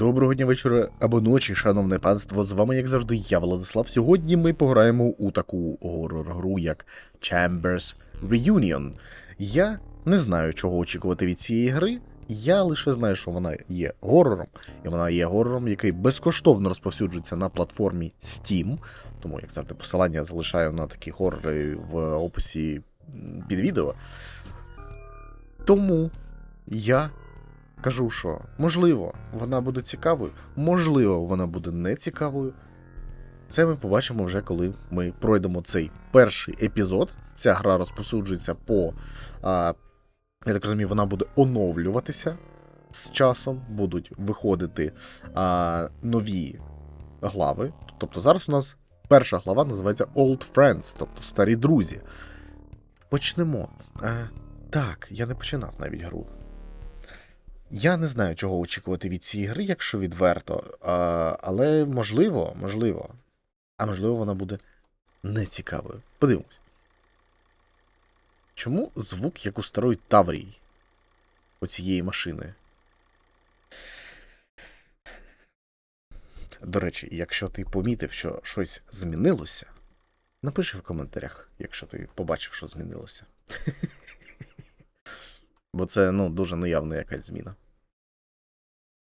Доброго дня вечора або ночі, шановне панство. З вами, як завжди, я Владислав. Сьогодні ми пограємо у таку горор-гру, як Chambers Reunion. Я не знаю, чого очікувати від цієї гри. Я лише знаю, що вона є горором, і вона є горором, який безкоштовно розповсюджується на платформі Steam. Тому, як завжди, посилання залишаю на такі горори в описі під відео. Тому я кажу, що можливо, вона буде цікавою, можливо, вона буде не цікавою. Це ми побачимо вже, коли ми пройдемо цей перший епізод. Ця гра розповсюджується по. А, я так розумію, вона буде оновлюватися з часом, будуть виходити а, нові глави. Тобто зараз у нас перша глава називається Old Friends, тобто старі друзі. Почнемо. А, так, я не починав навіть гру. Я не знаю, чого очікувати від цієї гри, якщо відверто. Але можливо, можливо. А можливо, вона буде нецікавою. Подивимось. Чому звук як у старої Таврії оцієї машини? До речі, якщо ти помітив, що щось змінилося, напиши в коментарях, якщо ти побачив, що змінилося. Бо це ну, дуже неявна якась зміна.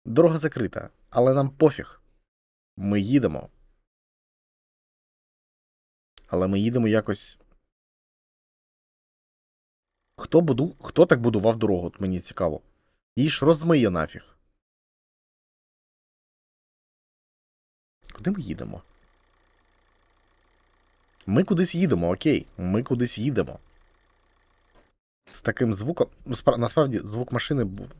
Дорога закрита, але нам пофіг. Ми їдемо. Але ми їдемо якось. Хто, буду... Хто так будував дорогу? От мені цікаво. Її ж розмиє нафіг. Куди ми їдемо? Ми кудись їдемо, окей. Ми кудись їдемо. З таким звуком. Насправді, звук машини був.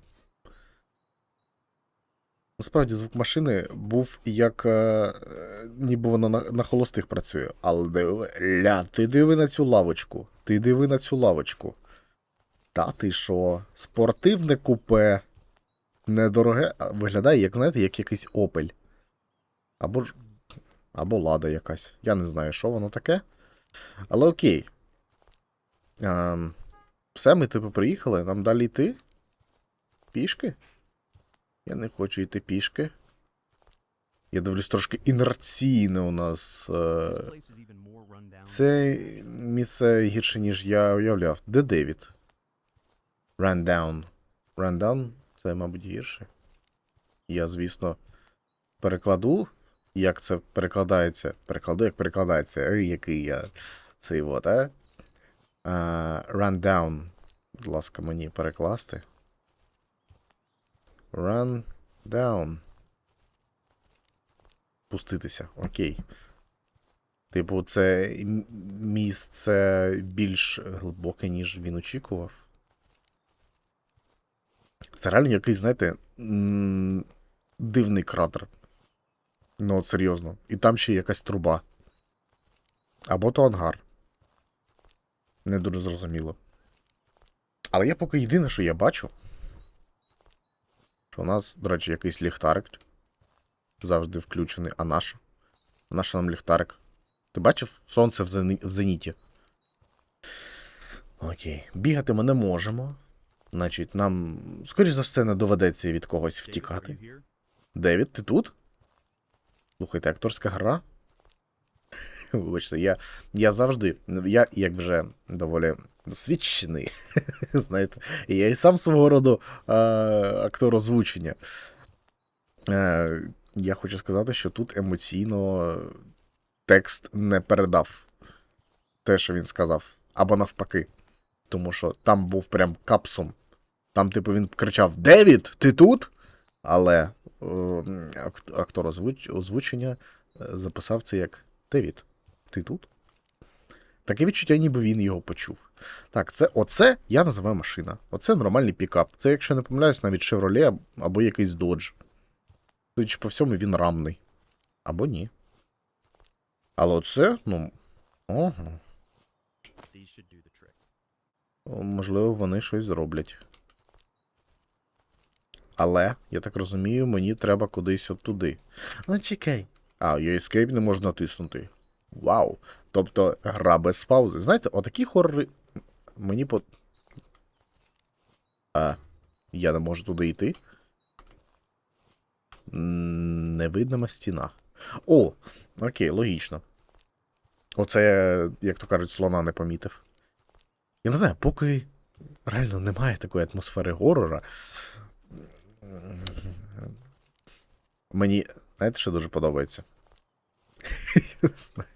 Насправді, звук машини був як. Е, ніби вона на, на холостих працює. Але диви, ля, ти диви на цю лавочку. Ти диви на цю лавочку. Та ти що? Спортивне купе. Недороге. Виглядає, як, знаєте, як якийсь опель. Або ж. Або лада якась. Я не знаю, що воно таке. Але окей. Ем, все, ми типу приїхали, нам далі йти? Пішки? Я не хочу йти пішки. Я дивлюсь трошки інерційне у нас. Е... Це місце гірше, ніж я уявляв. Де Девід? Rundown. Rundown? Це, мабуть, гірше. Я, звісно, перекладу. Як це перекладається? Перекладу, як перекладається. Ей, який я. Цей вот, а? Down. Будь ласка, мені перекласти. Run down. Пуститися. Окей. Типу, це місце більш глибоке, ніж він очікував. Це реально якийсь, знаєте, дивний кратер. Ну, от серйозно. І там ще якась труба. Або то ангар. Не дуже зрозуміло. Але я поки єдине, що я бачу. Що у нас, до речі, якийсь ліхтарик. Завжди включений. А наш? А наш нам ліхтарик. Ти бачив сонце в зеніті? Окей. Бігати ми не можемо. Значить, нам, скоріш за все, не доведеться від когось втікати. Девід, ти тут? Слухайте, акторська гра. Вибачте, я, я завжди, я як вже доволі досвідчений, знаєте, і я і сам свого роду е, актор озвучення. Е, я хочу сказати, що тут емоційно текст не передав те, що він сказав, або навпаки. Тому що там був прям капсом. Там, типу, він кричав: Девід, ти тут? Але е, актор озвуч, озвучення е, записав це як Девід, ти тут? Таке відчуття, ніби він його почув. Так, це оце я називаю машина. Оце нормальний пікап. Це, якщо не помиляюсь, навіть Chevrolet або якийсь Dodge. Судячи по всьому, він рамний. Або ні. Але оце, ну. Ого. Можливо, вони щось зроблять. Але, я так розумію, мені треба кудись от туди. Ну, чекай. А, є Escape не можна натиснути. Вау. Тобто, гра без паузи. Знаєте, отакі хорори. Мені по. А, я не можу туди йти. Невидима стіна. О, окей, логічно. Оце, як то кажуть, слона не помітив. Я не знаю, поки реально немає такої атмосфери горора. Мені, знаєте, що дуже подобається? Я не знаю.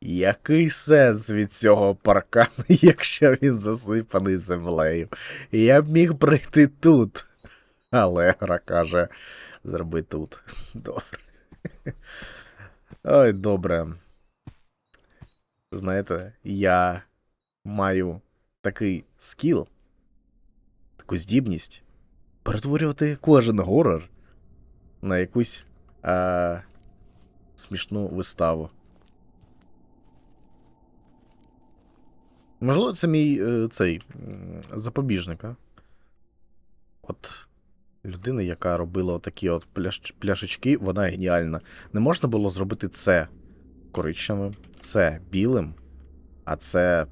Який сенс від цього паркану, якщо він засипаний землею? Я б міг прийти тут. Але гра каже, зроби тут. Добре. Ой, добре. Знаєте, я маю такий скіл, таку здібність перетворювати кожен горор на якусь а, смішну виставу. Можливо, це мій е, цей запобіжник, а? От людина, яка робила отакі от пляш, пляшечки, вона геніальна. Не можна було зробити це коричневим, це білим, а це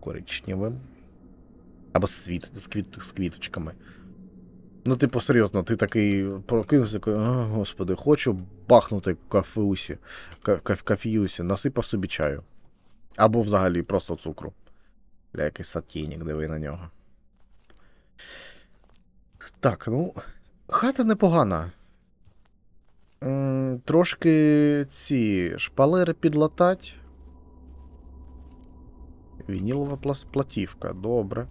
коричневим. Або з, світ, з, квіт, з квіточками. Ну, типу, серйозно, ти такий прокинувся, такий, о, господи, хочу бахнути кафеусі, ка- кафеюсі, насипав собі чаю. Або взагалі просто цукру. Бля, якийсь сатєнік, диви на нього. Так, ну. Хата непогана. Трошки ці шпалери підлатать. Вінілова платівка, добре.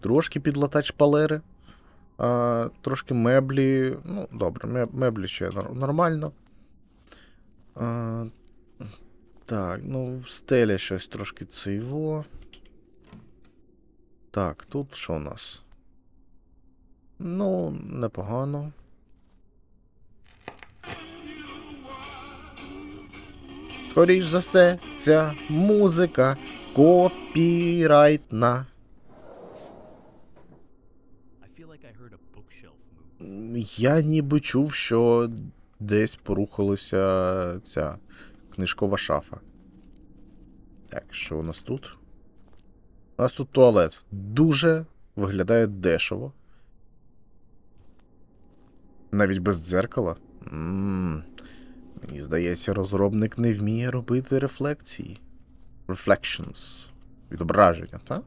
Трошки підлатать шпалери. Трошки меблі. Ну, добре, меблі ще нормально. Так, ну, в стелі щось трошки цейво. Так, тут що у нас? Ну, непогано. Скоріш за все, ця музика копірайтна. Я ніби чув, що десь порухалася ця книжкова шафа. Так, що у нас тут? У нас тут туалет. Дуже виглядає дешево. Навіть без дзеркала. м Мені здається, розробник не вміє робити рефлекції. Reflections. Відображення, так?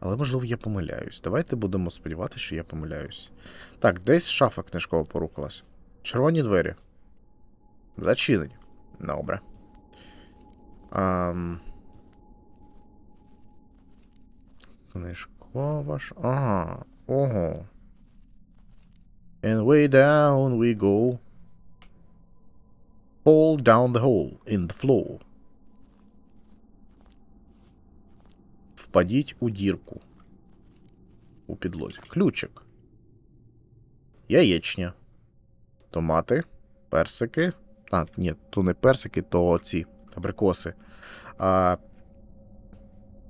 Але можливо я помиляюсь. Давайте будемо сподіватися, що я помиляюсь. Так, десь шафа книжкова порухалась. Червоні двері. Зачинені. Добре. Ам... Книжкова ж. Ага. Ого. And way down we go. Fall down the hole in the floor. Впадіть у дірку. У підлозі. Ключик. Яєчня. Томати. Персики. А, ні, то не персики, то ці абрикоси. А,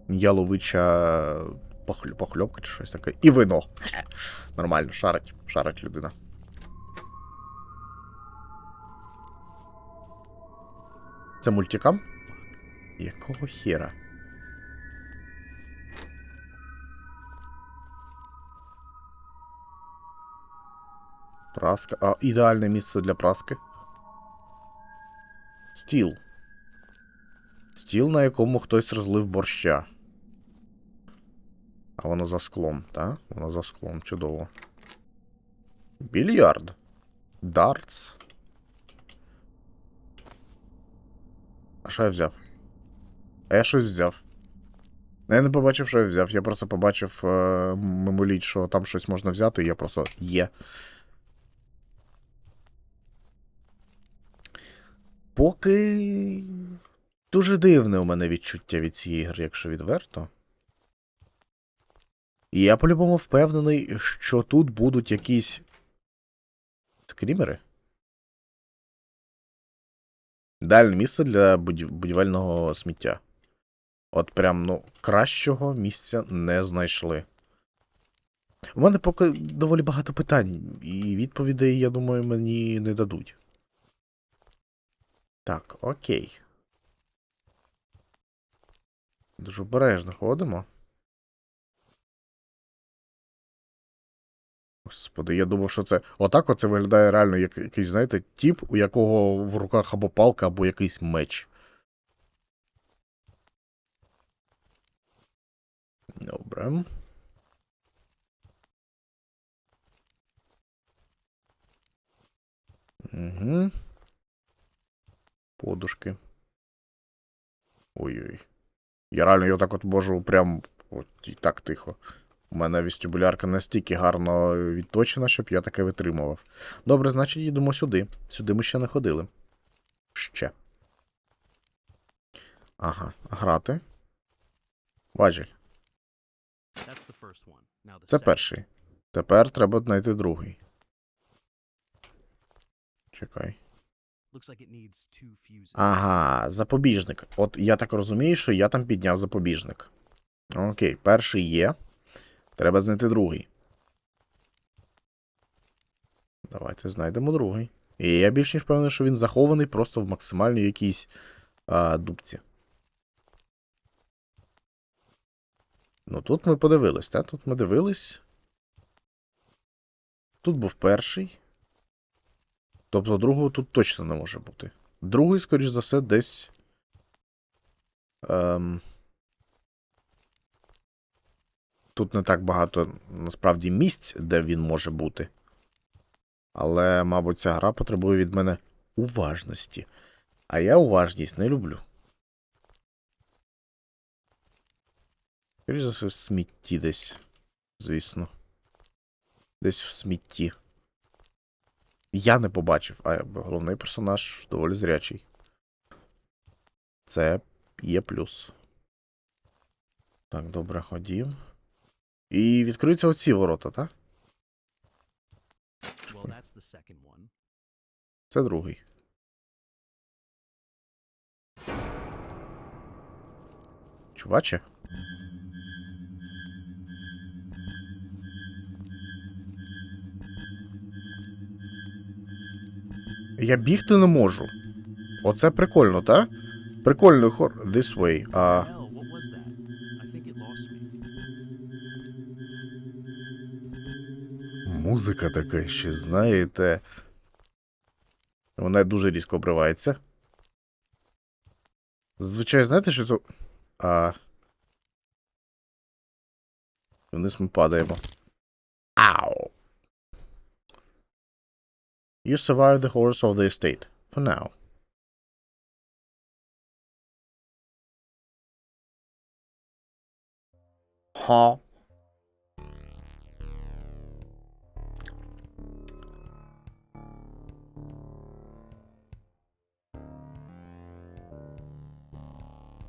яловича похль- похльопка чи щось таке. І вино. Нормально, шарить. Шарить людина. Це мультикам? Якого хера? Праска. А, ідеальне місце для праски. Стіл. Стіл, на якому хтось розлив борща. А воно за склом, так? Воно за склом, чудово. Більярд. Дартс. А що я взяв? А я щось взяв. Я не побачив, що я взяв. Я просто побачив е, мимоліт, що там щось можна взяти, і я просто є. Поки дуже дивне у мене відчуття від цієї гри, якщо відверто. І я по-любому впевнений, що тут будуть якісь. скрімери. Ідеальне місце для будівельного сміття. От прям, ну, кращого місця не знайшли. У мене поки доволі багато питань, і відповідей, я думаю, мені не дадуть. Так, окей. Дуже обережно ходимо. Господи, я думав, що це. Отак оце виглядає реально як якийсь, знаєте, тіп, у якого в руках або палка, або якийсь меч. Добре. Угу. Подушки. Ой-ой. Я реально я так от можу прям от і так тихо. У мене вестибулярка настільки гарно відточена, щоб я таке витримував. Добре, значить, їдемо сюди. Сюди ми ще не ходили. Ще. Ага, грати. Важіль. Це перший. Тепер треба знайти другий. Чекай. Ага, запобіжник. От я так розумію, що я там підняв запобіжник. Окей, перший є. Треба знайти другий. Давайте знайдемо другий. І я більш ніж певний, що він захований просто в максимальній якійсь а, дубці. Ну тут ми подивились, так? Тут ми дивились. Тут був перший. Тобто другого тут точно не може бути. Другий, скоріш за все, десь. Ем, тут не так багато насправді місць, де він може бути. Але, мабуть, ця гра потребує від мене уважності. А я уважність не люблю. Скоріш за все, в смітті десь. Звісно. Десь в смітті. Я не побачив, а головний персонаж доволі зрячий. Це є плюс. Так, добре, ходім. І відкриються оці ворота, так? Це другий. Чуваче? Я бігти не можу. Оце прикольно, так? Прикольний хор. This way. А. Музика така ще, знаєте. Вона дуже різко обривається. Зазвичай, знаєте, що це. А. Вниз ми падаємо. Ау. You survived the horrors of the estate. For now. Ха.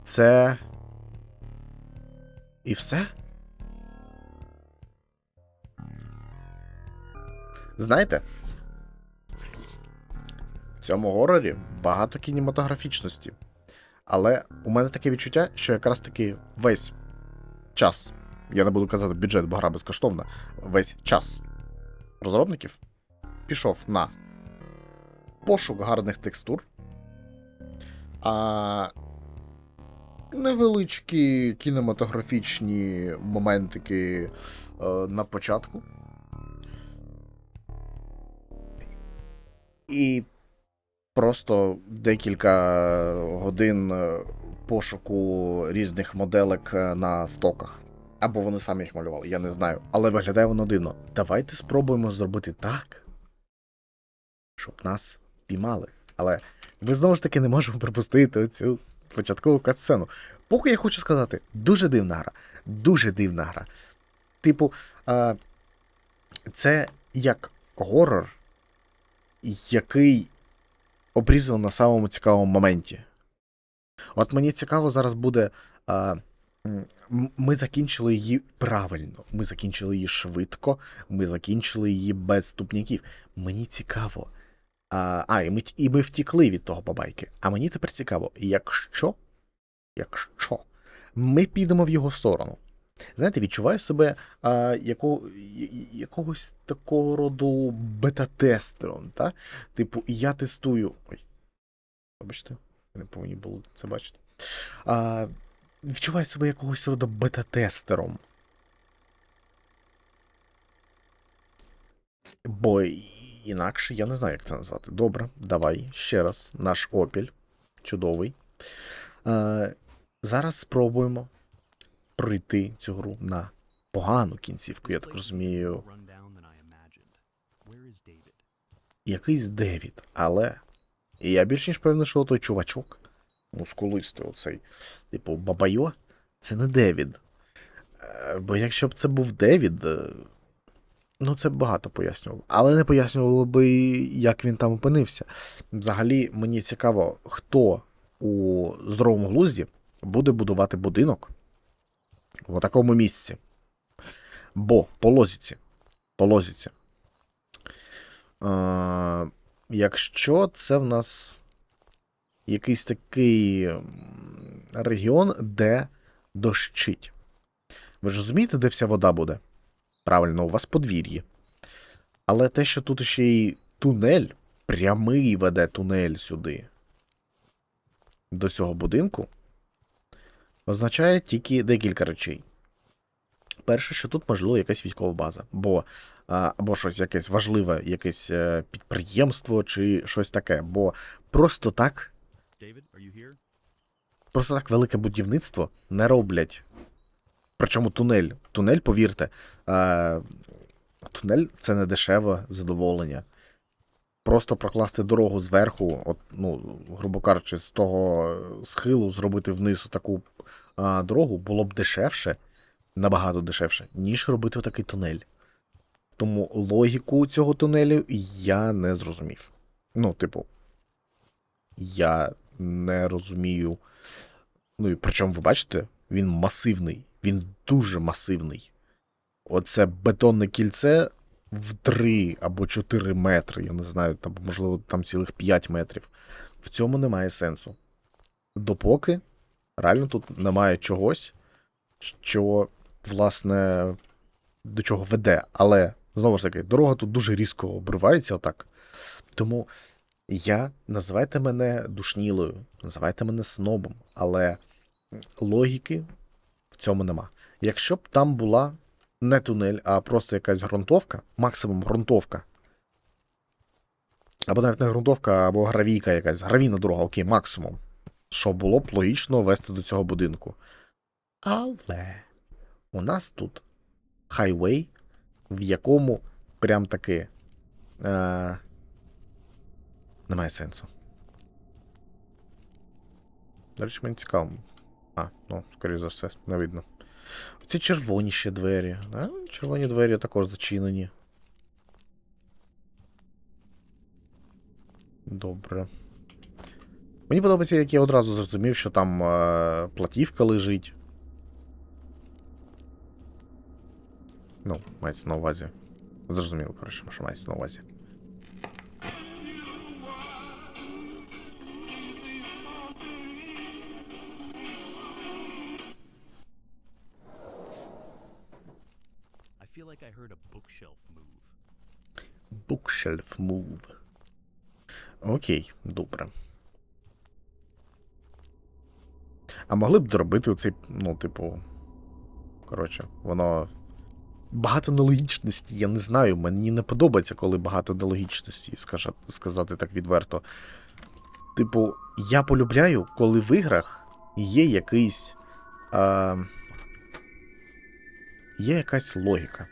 Це. І все? Знаєте, в Цьому горорі багато кінематографічності. Але у мене таке відчуття, що якраз таки весь час, я не буду казати бюджет, бо гра безкоштовна, весь час розробників пішов на пошук гарних текстур, а невеличкі кінематографічні моментики е, на початку. І просто декілька годин е, пошуку різних моделек е, на стоках. Або вони самі їх малювали, я не знаю. Але виглядає воно дивно. Давайте спробуємо зробити так, щоб нас піймали. Але ми знову ж таки не можемо пропустити цю початкову катсцену. Поки я хочу сказати, дуже дивна гра. Дуже дивна гра. Типу, а, це як горор, який обрізано на самому цікавому моменті. От мені цікаво зараз буде. А, ми закінчили її правильно. Ми закінчили її швидко, ми закінчили її без ступняків. Мені цікаво. А, а і, ми, і ми втікли від того бабайки. А мені тепер цікаво, якщо, якщо ми підемо в його сторону. Знаєте, відчуваю себе а, яко, якогось такого роду бета-тестером, та? Типу, я тестую. Ой. Вибачте, не повинні були це бачити. А, відчуваю себе якогось роду бета-тестером. Бо інакше я не знаю, як це назвати. Добре, давай ще раз. Наш опіль. Чудовий. Е, зараз спробуємо пройти цю гру на погану кінцівку, я так розумію. Якийсь Девід, але. Я більш ніж певний, що той чувачок, мускулистий, оцей, типу, Бабайо, це не Девід. Е, Бо якщо б це був Девід, е, ну це б багато пояснювало. Але не пояснювало би, як він там опинився. Взагалі, мені цікаво, хто у здоровому глузді буде будувати будинок в такому місці. Бо по лозіці, по лозіці, Е, якщо це в нас якийсь такий регіон, де дощить. Ви ж розумієте, де вся вода буде? Правильно, у вас подвір'ї. Але те, що тут ще й тунель, прямий веде тунель сюди, до цього будинку, означає тільки декілька речей. Перше, що тут можливо якась військова база, бо або щось якесь важливе, якесь е, підприємство чи щось таке. Бо просто так, просто так велике будівництво не роблять. Причому тунель. Тунель, повірте, тунель це не дешеве задоволення. Просто прокласти дорогу зверху, от, ну, грубо кажучи, з того схилу зробити вниз таку а, дорогу було б дешевше, набагато дешевше, ніж робити такий тунель. Тому логіку цього тунелю я не зрозумів. Ну, типу, я не розумію. Ну і причому, ви бачите, він масивний, він дуже масивний. Оце бетонне кільце в 3 або 4 метри, я не знаю, там, можливо, там цілих 5 метрів. В цьому немає сенсу. Допоки реально тут немає чогось, що, власне, до чого веде. Але, знову ж таки, дорога тут дуже різко обривається отак. Тому я називайте мене душнілою, називайте мене снобом, але логіки в цьому нема. Якщо б там була не тунель, а просто якась ґрунтовка, максимум ґрунтовка. Або навіть не ґрунтовка, або гравійка якась, гравійна дорога, окей, максимум. Що було б логічно вести до цього будинку. Але у нас тут хайвей, в якому прям таки е, немає сенсу. До речі, мені цікаво. А, ну, скоріше за все, не видно. Ці червоні ще двері. Да? Червоні двері також зачинені. Добре. Мені подобається, як я одразу зрозумів, що там е, платівка лежить. Ну, мається на увазі. Зрозуміло, коротше, що мається на увазі. Heard a bookshelf move. Bookshelf move. Окей, добре. А могли б доробити оцей, ну, типу. Коротше, воно. Багато нелогічності, я не знаю. Мені не подобається, коли багато нелогічності, сказати так відверто. Типу, я полюбляю, коли в іграх є якийсь. А, є якась логіка.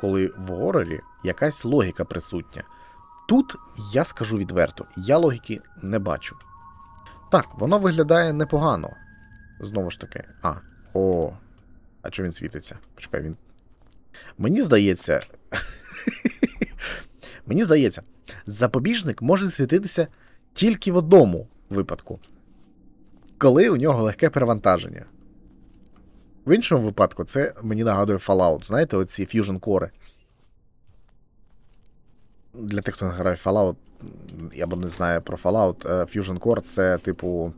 Коли в горорі якась логіка присутня. Тут я скажу відверто, я логіки не бачу. Так, воно виглядає непогано. Знову ж таки. А, о. А чого він світиться? Почекай, він. Мені здається. Мені здається, запобіжник може світитися тільки в одному випадку, коли у нього легке перевантаження. В іншому випадку, це мені нагадує Fallout, знаєте, оці Fusion Core. Для тих, хто не грає Fallout, я б не знаю про Fallout, е, Fusion Core це, типу,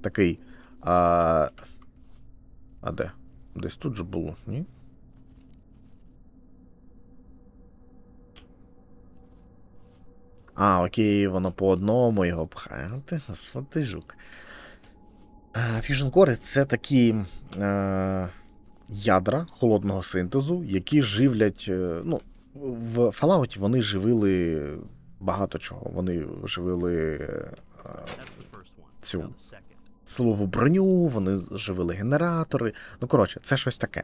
такий. А, а де? Десь тут же було, ні? А, окей, воно по одному його пхає. Ти, господи, жук. А, Fusion Core це такі е, ядра холодного синтезу, які живлять. е, Ну, в Fallout вони живили багато чого. Вони живили е. Цю. Силову броню, вони живили генератори. Ну, коротше, це щось таке.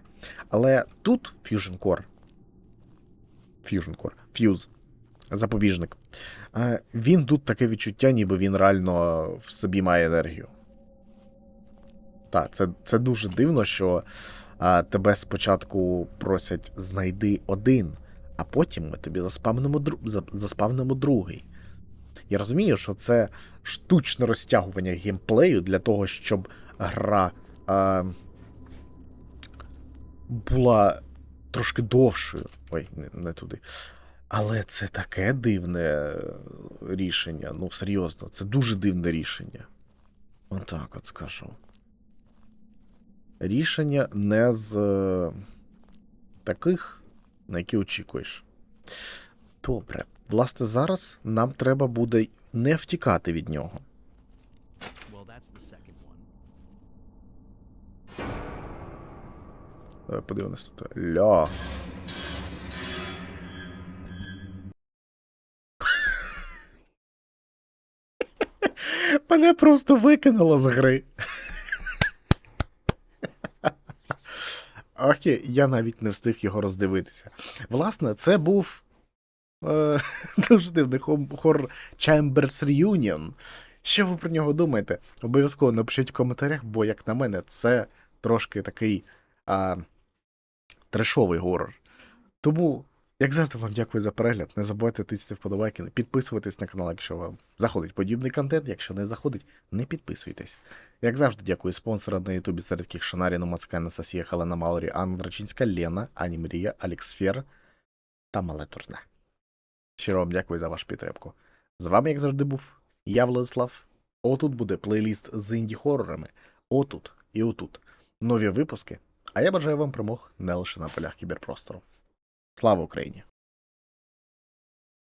Але тут Fusion Core. Fusion Core. Fuse. Запобіжник. Е, Він тут таке відчуття, ніби він реально в собі має енергію. Так, це, це дуже дивно, що а, тебе спочатку просять знайди один, а потім ми тобі заспавнимо, дру... заспавнимо другий. Я розумію, що це штучне розтягування геймплею для того, щоб гра а, була трошки довшою. Ой, не, не туди. Але це таке дивне рішення. Ну, серйозно, це дуже дивне рішення. Отак от скажу. Рішення не з е, таких, на які очікуєш. Добре. Власне, зараз нам треба буде не втікати від нього. Давай подивимось тут. Ля. Мене просто викинуло з гри. Окей, я навіть не встиг його роздивитися. Власне, це був е, дуже дивний хор Chambers Reunion. Що ви про нього думаєте? Обов'язково напишіть в коментарях, бо, як на мене, це трошки такий е, трешовий горор. Тому, як завжди, вам дякую за перегляд. Не забувайте тисяти вподобайки, підписуватись на канал, якщо вам заходить подібний контент. Якщо не заходить, не підписуйтесь. Як завжди, дякую спонсорам на Ютубі, серед яких Шанаріна Мацка, Анастасія Халена Малорі, Анна Драчинська, Лена, Ані Мрія, Алекс та Мале Турне. Щиро вам дякую за вашу підтримку. З вами, як завжди, був я, Владислав. Отут буде плейліст з інді-хорорами. Отут і отут. Нові випуски. А я бажаю вам перемог не лише на полях кіберпростору. Слава Україні!